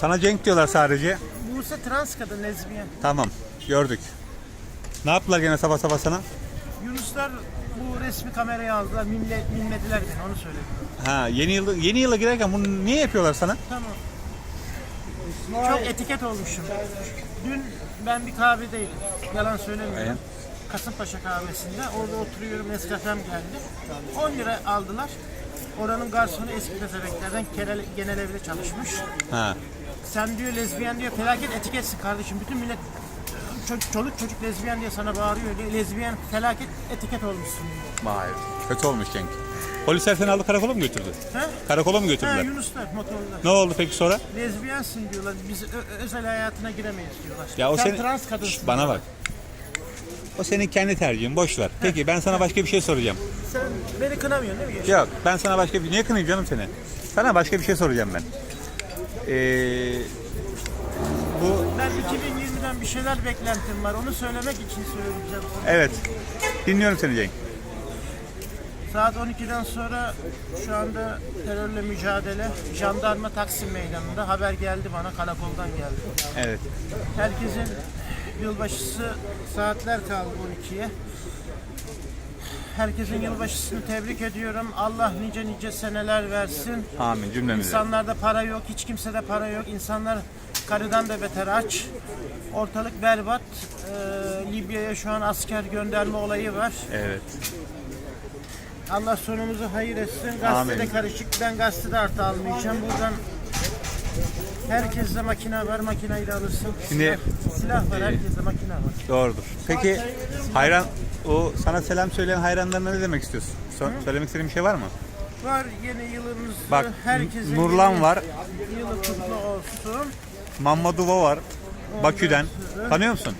Sana Cenk diyorlar sadece. Buse trans kadın lezbiyen. Tamam gördük. Ne yaptılar gene sabah sabah sana? Yunuslar bu resmi kameraya aldılar. Mimle, mimlediler beni onu söyledim. Ha yeni yıla, yeni yıla girerken bunu niye yapıyorlar sana? Tamam. Çok etiket olmuşum. Dün ben bir kahvedeydim. Yalan söylemiyorum. Evet. Kasımpaşa kahvesinde. Orada oturuyorum. Nescafe'm geldi. 10 lira aldılar. Oranın garsonu eski pezevenklerden genel, genel evde çalışmış. Ha. Sen diyor lezbiyen diyor felaket etiketsin kardeşim. Bütün millet çocuk, çoluk çocuk lezbiyen diye sana bağırıyor diyor. Lezbiyen felaket etiket olmuşsun diyor. Vay. Kötü olmuş Cenk. Polisler seni aldı karakola mı götürdü? He? Karakola mı Ha, götürdüler? Yunuslar motorlar. Ne oldu peki sonra? Lezbiyensin diyorlar. Biz ö- özel hayatına giremeyiz diyorlar. Ya o Sen senin... trans kadınsın. Şş, bana bak. O senin kendi tercihin boş ver. Peki ben sana başka bir şey soracağım. Sen beni kınamıyorsun değil mi? Yok ben sana başka bir... Niye kınayım canım seni? Sana başka bir şey soracağım ben. Ee, bu Ben 2020'den bir şeyler beklentim var. Onu söylemek için söyleyeceğim sana. evet. Dinliyorum seni Cenk. Saat 12'den sonra şu anda terörle mücadele jandarma Taksim Meydanı'nda haber geldi bana karakoldan geldi. Evet. Herkesin yılbaşısı saatler kaldı 12'ye. Herkesin yılbaşısını tebrik ediyorum. Allah nice nice seneler versin. Amin cümlemize. İnsanlarda para yok, hiç kimsede para yok. İnsanlar karıdan da beter aç. Ortalık berbat. Ee, Libya'ya şu an asker gönderme olayı var. Evet. Allah sonumuzu hayır etsin. Gazetede Amin. karışık. Ben gazetede artı almayacağım. Buradan herkeste makine var. Makineyi de alırsın. Şimdi- silah, silah var. Herkeste makine var. Doğrudur. Peki hayran o sana selam söyleyen hayranlarına ne demek istiyorsun? So- söylemek istediğin bir şey var mı? Var yeni yılınız. Bak, herkese Nurlan yeni var. Yılı kutlu olsun. Mammadova var. Bakü'den. Tanıyor musun?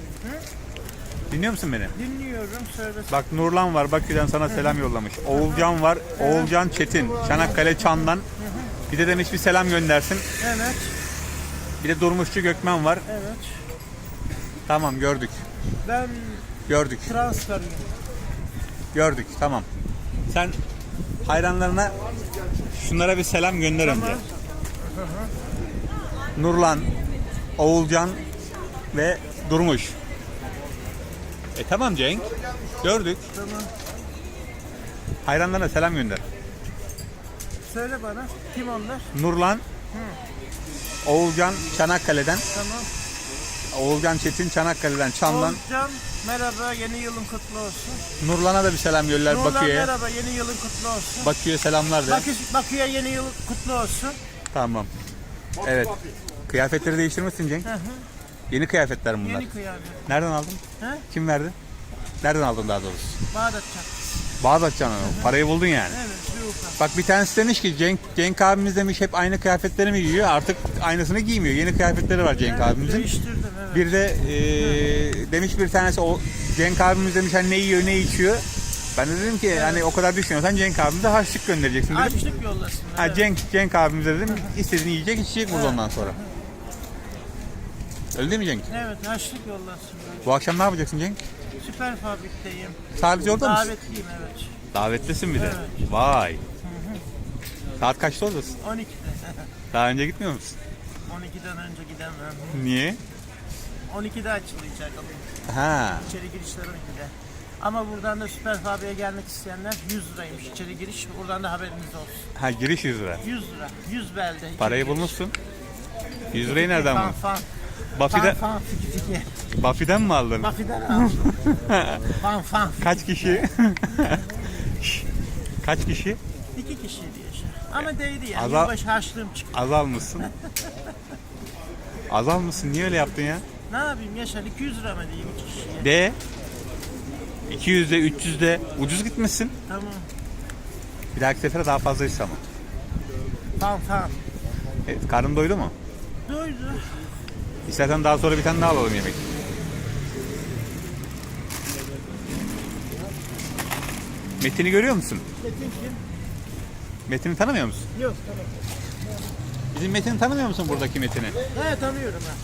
Dinliyor musun beni? Dinliyorum. Söyle. Bak Nurlan var Bakü'den sana selam yollamış. Oğulcan var. Oğulcan Çetin. Çanakkale Çan'dan. Bir de demiş bir selam göndersin. Evet. Bir de Durmuşçu Gökmen var. Evet. Tamam gördük. Ben Gördük. trans karıyım. Gördük. Tamam. Sen hayranlarına şunlara bir selam gönder önce. Nurlan, Oğulcan ve Durmuş. E tamam Cenk. Gördük. Tamam. Hayranlarına selam gönder. Söyle bana. Kim onlar? Nurlan, Oğulcan Çanakkale'den, Tamam. Oğulcan Çetin Çanakkale'den, Çan'dan. Oğuzcan merhaba yeni yılın kutlu olsun. Nurlan'a da bir selam gönder Nurlan Bakü'ye. merhaba yeni yılın kutlu olsun. Bakü'ye selamlar de. Bakü, Bakü'ye yeni yıl kutlu olsun. Tamam. Evet. Kıyafetleri değiştirmişsin Cenk. Hı hı. Yeni kıyafetler bunlar. Yeni kıyafet. Nereden aldın? He? Kim verdi? Nereden aldın daha doğrusu? Bağdat Caddesi. Bağdat canım. Parayı buldun yani. Evet. Bak bir tanesi demiş ki Cenk, Cenk abimiz demiş hep aynı kıyafetleri mi giyiyor? Artık aynısını giymiyor. Yeni kıyafetleri var Cenk Evet, abimizin. Değiştirdim evet. Bir de eee, demiş bir tanesi o Cenk abimiz demiş hani ne yiyor ne içiyor. Ben de dedim ki hani o kadar düşünüyorsan Cenk abimize harçlık göndereceksin dedim. Açlık yollasın. Ha, evet. Cenk, Cenk abimize dedim istediğini yiyecek içecek burada ondan sonra. Öyle değil mi Cenk? Evet açlık yollasın. Bu akşam ne yapacaksın Cenk? Süper fabrikteyim. Sadece orada mısın? Davetliyim evet. Davetlisin bir de. Evet. Vay. Saat kaçta oradasın? 12'de. Daha önce gitmiyor musun? 12'den önce gidemem. Niye? 12'de açılacak. Ha. İçeri girişler 12'de. Ama buradan da Süper Fabrik'e gelmek isteyenler 100 liraymış içeri giriş. Buradan da haberiniz olsun. Ha giriş 100 lira. 100 lira. 100 belde. Parayı giriş. bulmuşsun. 100 lirayı nereden Fan buldun? fan. Buffy'den, Fan fan fiki fiki. Buffy'den mi aldın? Buffy'den al. fan fan. Kaç kişi? Kaç kişi? İki kişiydi yaşa. Ama değdi yani. Azal- Yılbaşı harçlığım çıktı. Az almışsın. Az almışsın. Niye öyle yaptın ya? Ne yapayım Yaşar 200 lira mı diyeyim iki kişiye? De 200'de 300'de ucuz gitmişsin. Tamam. Bir dahaki sefere daha fazla iste ama. Fan fan. Evet, karnın doydu mu? Doydu. İstersen daha sonra bir tane daha alalım yemek. Metin'i görüyor musun? Metin kim? Metin'i tanımıyor musun? Yok tamam. Bizim Metin'i tanımıyor musun buradaki Metin'i? He tanıyorum ha.